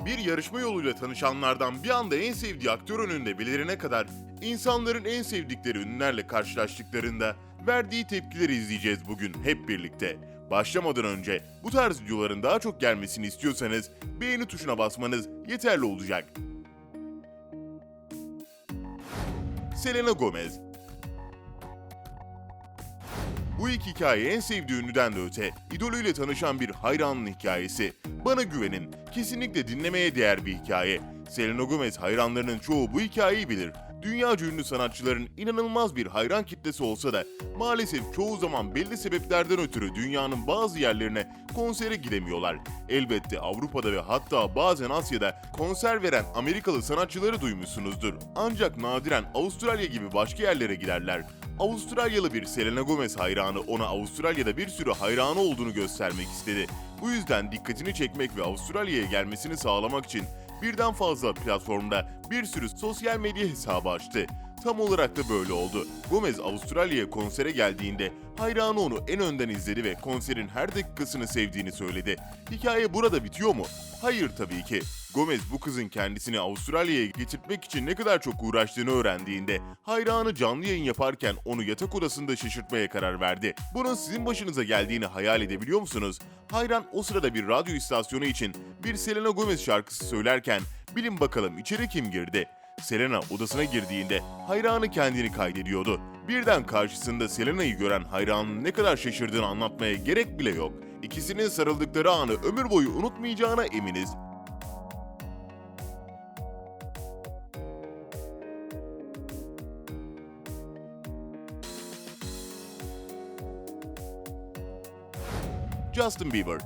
Bir yarışma yoluyla tanışanlardan bir anda en sevdiği aktör önünde belirene kadar insanların en sevdikleri ünlülerle karşılaştıklarında verdiği tepkileri izleyeceğiz bugün hep birlikte. Başlamadan önce bu tarz videoların daha çok gelmesini istiyorsanız beğeni tuşuna basmanız yeterli olacak. Selena Gomez bu iki hikaye en sevdiği ünlüden de öte, idolüyle tanışan bir hayranın hikayesi. Bana güvenin, kesinlikle dinlemeye değer bir hikaye. Selena Gomez hayranlarının çoğu bu hikayeyi bilir. Dünyaca ünlü sanatçıların inanılmaz bir hayran kitlesi olsa da maalesef çoğu zaman belli sebeplerden ötürü dünyanın bazı yerlerine konsere gidemiyorlar. Elbette Avrupa'da ve hatta bazen Asya'da konser veren Amerikalı sanatçıları duymuşsunuzdur. Ancak nadiren Avustralya gibi başka yerlere giderler. Avustralyalı bir Selena Gomez hayranı ona Avustralya'da bir sürü hayranı olduğunu göstermek istedi. Bu yüzden dikkatini çekmek ve Avustralya'ya gelmesini sağlamak için birden fazla platformda bir sürü sosyal medya hesabı açtı. Tam olarak da böyle oldu. Gomez Avustralya'ya konsere geldiğinde hayranı onu en önden izledi ve konserin her dakikasını sevdiğini söyledi. Hikaye burada bitiyor mu? Hayır tabii ki. Gomez bu kızın kendisini Avustralya'ya getirtmek için ne kadar çok uğraştığını öğrendiğinde hayranı canlı yayın yaparken onu yatak odasında şaşırtmaya karar verdi. Bunun sizin başınıza geldiğini hayal edebiliyor musunuz? Hayran o sırada bir radyo istasyonu için bir Selena Gomez şarkısı söylerken bilin bakalım içeri kim girdi? Selena odasına girdiğinde hayranı kendini kaydediyordu. Birden karşısında Selena'yı gören hayranın ne kadar şaşırdığını anlatmaya gerek bile yok. İkisinin sarıldıkları anı ömür boyu unutmayacağına eminiz. Justin Bieber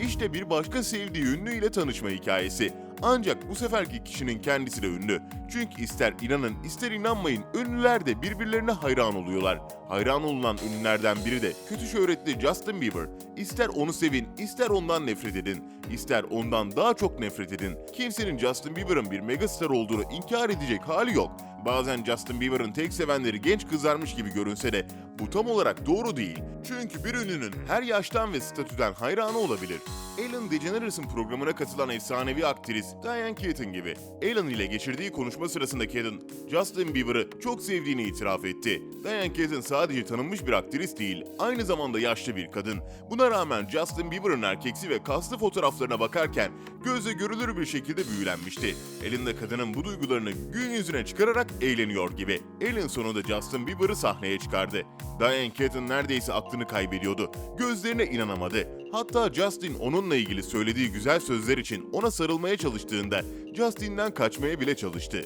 İşte bir başka sevdiği ünlüyle tanışma hikayesi. Ancak bu seferki kişinin kendisi de ünlü. Çünkü ister inanın ister inanmayın ünlüler de birbirlerine hayran oluyorlar. Hayran olunan ünlülerden biri de kötü şöhretli Justin Bieber. İster onu sevin, ister ondan nefret edin. ister ondan daha çok nefret edin. Kimsenin Justin Bieber'ın bir megastar olduğunu inkar edecek hali yok. Bazen Justin Bieber'ın tek sevenleri genç kızarmış gibi görünse de bu tam olarak doğru değil. Çünkü bir ünlünün her yaştan ve statüden hayranı olabilir. Ellen DeGeneres'in programına katılan efsanevi aktris Diane Keaton gibi. Ellen ile geçirdiği konuşma sırasında Keaton, Justin Bieber'ı çok sevdiğini itiraf etti. Diane Keaton sadece tanınmış bir aktris değil, aynı zamanda yaşlı bir kadın. Buna rağmen Justin Bieber'ın erkeksi ve kaslı fotoğraflarına bakarken gözle görülür bir şekilde büyülenmişti. Ellen de kadının bu duygularını gün yüzüne çıkararak eğleniyor gibi. Ellen sonunda Justin Bieber'ı sahneye çıkardı. Diane Keaton neredeyse aklını kaybediyordu. Gözlerine inanamadı. Hatta Justin onunla ilgili söylediği güzel sözler için ona sarılmaya çalıştığında Justin'den kaçmaya bile çalıştı.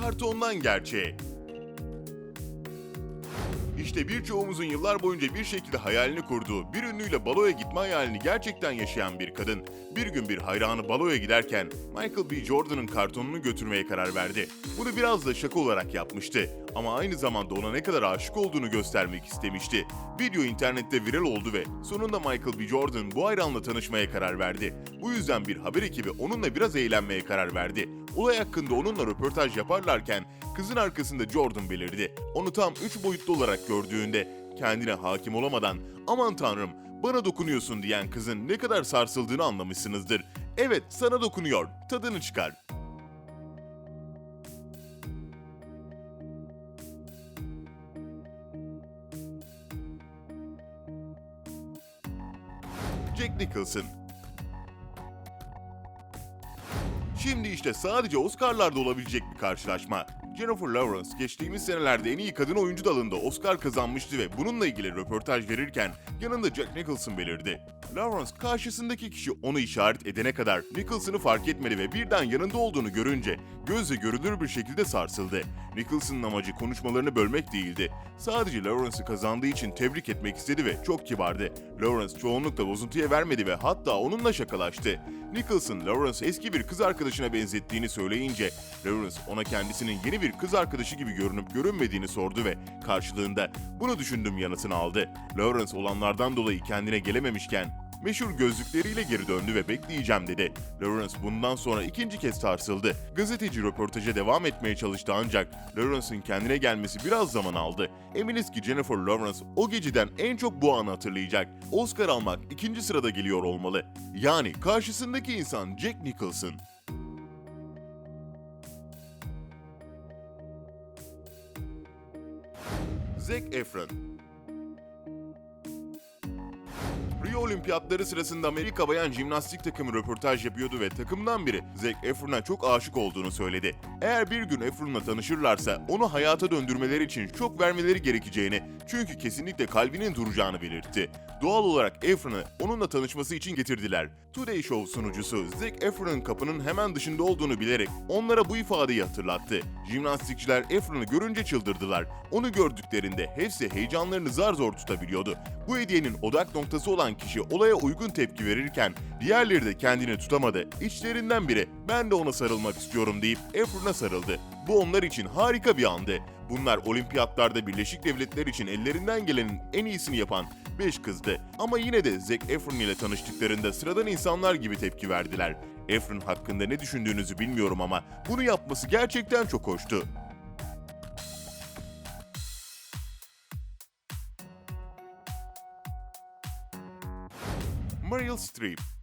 Kartondan gerçeğe İşte birçoğumuzun yıllar boyunca bir şekilde hayalini kurduğu, bir ünlüyle baloya gitme hayalini gerçekten yaşayan bir kadın, bir gün bir hayranı baloya giderken Michael B. Jordan'ın kartonunu götürmeye karar verdi. Bunu biraz da şaka olarak yapmıştı ama aynı zamanda ona ne kadar aşık olduğunu göstermek istemişti. Video internette viral oldu ve sonunda Michael B. Jordan bu hayranla tanışmaya karar verdi. Bu yüzden bir haber ekibi onunla biraz eğlenmeye karar verdi. Olay hakkında onunla röportaj yaparlarken kızın arkasında Jordan belirdi. Onu tam 3 boyutlu olarak gördüğünde kendine hakim olamadan aman tanrım bana dokunuyorsun diyen kızın ne kadar sarsıldığını anlamışsınızdır. Evet sana dokunuyor tadını çıkar. Jack Nicholson Şimdi işte sadece Oscar'larda olabilecek bir karşılaşma. Jennifer Lawrence geçtiğimiz senelerde en iyi kadın oyuncu dalında Oscar kazanmıştı ve bununla ilgili röportaj verirken yanında Jack Nicholson belirdi. Lawrence karşısındaki kişi onu işaret edene kadar Nicholson'ı fark etmedi ve birden yanında olduğunu görünce gözle görülür bir şekilde sarsıldı. Nicholson'ın amacı konuşmalarını bölmek değildi. Sadece Lawrence'ı kazandığı için tebrik etmek istedi ve çok kibardı. Lawrence çoğunlukla bozuntuya vermedi ve hatta onunla şakalaştı. Nicholson, Lawrence eski bir kız arkadaşına benzettiğini söyleyince, Lawrence ona kendisinin yeni bir kız arkadaşı gibi görünüp görünmediğini sordu ve karşılığında bunu düşündüm yanıtını aldı. Lawrence olanlardan dolayı kendine gelememişken, meşhur gözlükleriyle geri döndü ve bekleyeceğim dedi. Lawrence bundan sonra ikinci kez sarsıldı. Gazeteci röportaja devam etmeye çalıştı ancak Lawrence'ın kendine gelmesi biraz zaman aldı. Eminiz ki Jennifer Lawrence o geceden en çok bu anı hatırlayacak. Oscar almak ikinci sırada geliyor olmalı. Yani karşısındaki insan Jack Nicholson. Zac Efron Olimpiyatları sırasında Amerika Bayan Jimnastik takımı röportaj yapıyordu ve takımdan biri Zac Efron'a çok aşık olduğunu söyledi. Eğer bir gün Efron'la tanışırlarsa onu hayata döndürmeleri için çok vermeleri gerekeceğini çünkü kesinlikle kalbinin duracağını belirtti. Doğal olarak Efron'u onunla tanışması için getirdiler. Today Show sunucusu Zac Efron'un kapının hemen dışında olduğunu bilerek onlara bu ifadeyi hatırlattı. Jimnastikçiler Efron'u görünce çıldırdılar. Onu gördüklerinde hepsi heyecanlarını zar zor tutabiliyordu. Bu hediyenin odak noktası olan kişi olaya uygun tepki verirken diğerleri de kendini tutamadı. İçlerinden biri ben de ona sarılmak istiyorum deyip Efron'a sarıldı. Bu onlar için harika bir andı. Bunlar olimpiyatlarda Birleşik Devletler için ellerinden gelenin en iyisini yapan 5 kızdı. Ama yine de Zac Efron ile tanıştıklarında sıradan insanlar gibi tepki verdiler. Efron hakkında ne düşündüğünüzü bilmiyorum ama bunu yapması gerçekten çok hoştu. Meryl Streep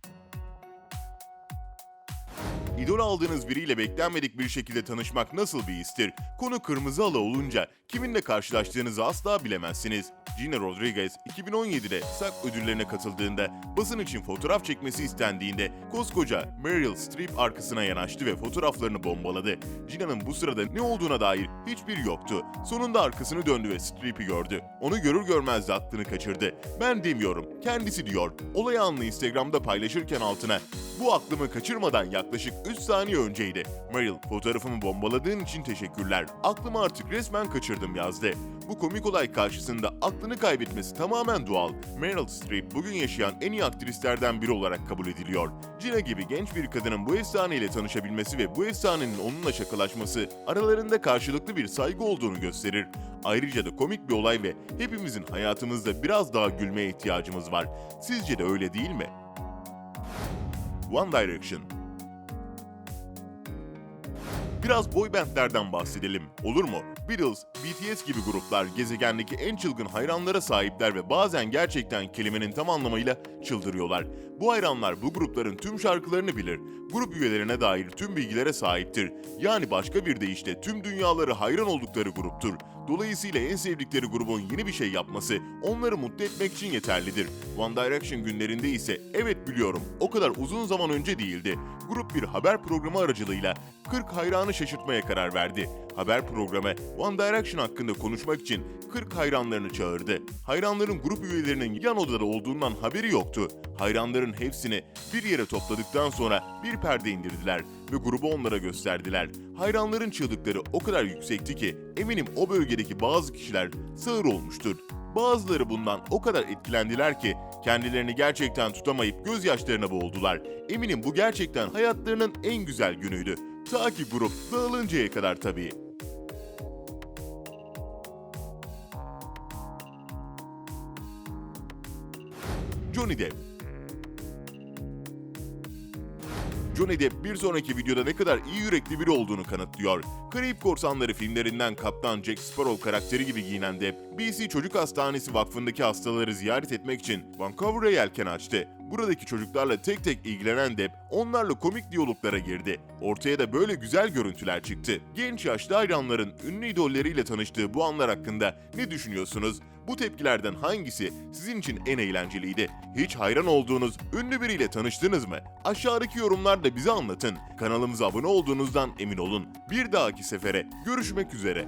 İdol aldığınız biriyle beklenmedik bir şekilde tanışmak nasıl bir histir? Konu kırmızı halı olunca kiminle karşılaştığınızı asla bilemezsiniz. Gina Rodriguez 2017'de SAG ödüllerine katıldığında basın için fotoğraf çekmesi istendiğinde koskoca Meryl Streep arkasına yanaştı ve fotoğraflarını bombaladı. Gina'nın bu sırada ne olduğuna dair hiçbir yoktu. Sonunda arkasını döndü ve Streep'i gördü. Onu görür görmez de aklını kaçırdı. Ben demiyorum, kendisi diyor. Olay anını Instagram'da paylaşırken altına bu aklımı kaçırmadan yaklaşık 3 saniye önceydi. Meryl, fotoğrafımı bombaladığın için teşekkürler. Aklımı artık resmen kaçırdım yazdı. Bu komik olay karşısında aklını kaybetmesi tamamen doğal. Meryl Streep bugün yaşayan en iyi aktrislerden biri olarak kabul ediliyor. Gina gibi genç bir kadının bu efsaneyle tanışabilmesi ve bu efsanenin onunla şakalaşması aralarında karşılıklı bir saygı olduğunu gösterir. Ayrıca da komik bir olay ve hepimizin hayatımızda biraz daha gülmeye ihtiyacımız var. Sizce de öyle değil mi? One Direction Biraz boy bandlerden bahsedelim, olur mu? Beatles, BTS gibi gruplar gezegendeki en çılgın hayranlara sahipler ve bazen gerçekten kelimenin tam anlamıyla çıldırıyorlar. Bu hayranlar bu grupların tüm şarkılarını bilir, grup üyelerine dair tüm bilgilere sahiptir. Yani başka bir deyişle tüm dünyaları hayran oldukları gruptur. Dolayısıyla en sevdikleri grubun yeni bir şey yapması onları mutlu etmek için yeterlidir. One Direction günlerinde ise evet biliyorum o kadar uzun zaman önce değildi. Grup bir haber programı aracılığıyla 40 hayranı şaşırtmaya karar verdi. Haber programı One Direction hakkında konuşmak için 40 hayranlarını çağırdı. Hayranların grup üyelerinin yan odada olduğundan haberi yoktu. Hayranların hepsini bir yere topladıktan sonra bir perde indirdiler ve grubu onlara gösterdiler. Hayranların çığlıkları o kadar yüksekti ki eminim o bölgedeki bazı kişiler sağır olmuştur. Bazıları bundan o kadar etkilendiler ki kendilerini gerçekten tutamayıp gözyaşlarına boğuldular. Eminim bu gerçekten hayatlarının en güzel günüydü. Ta ki grup dağılıncaya kadar tabii. Johnny Depp Johnny Depp bir sonraki videoda ne kadar iyi yürekli biri olduğunu kanıtlıyor. Karayip Korsanları filmlerinden Kaptan Jack Sparrow karakteri gibi giyinen Depp, BC Çocuk Hastanesi Vakfı'ndaki hastaları ziyaret etmek için Vancouver'a yelken açtı. Buradaki çocuklarla tek tek ilgilenen Depp, onlarla komik diyaloglara girdi. Ortaya da böyle güzel görüntüler çıktı. Genç yaşlı hayranların ünlü idolleriyle tanıştığı bu anlar hakkında ne düşünüyorsunuz? Bu tepkilerden hangisi sizin için en eğlenceliydi? Hiç hayran olduğunuz ünlü biriyle tanıştınız mı? Aşağıdaki yorumlarda bize anlatın. Kanalımıza abone olduğunuzdan emin olun. Bir dahaki sefere görüşmek üzere.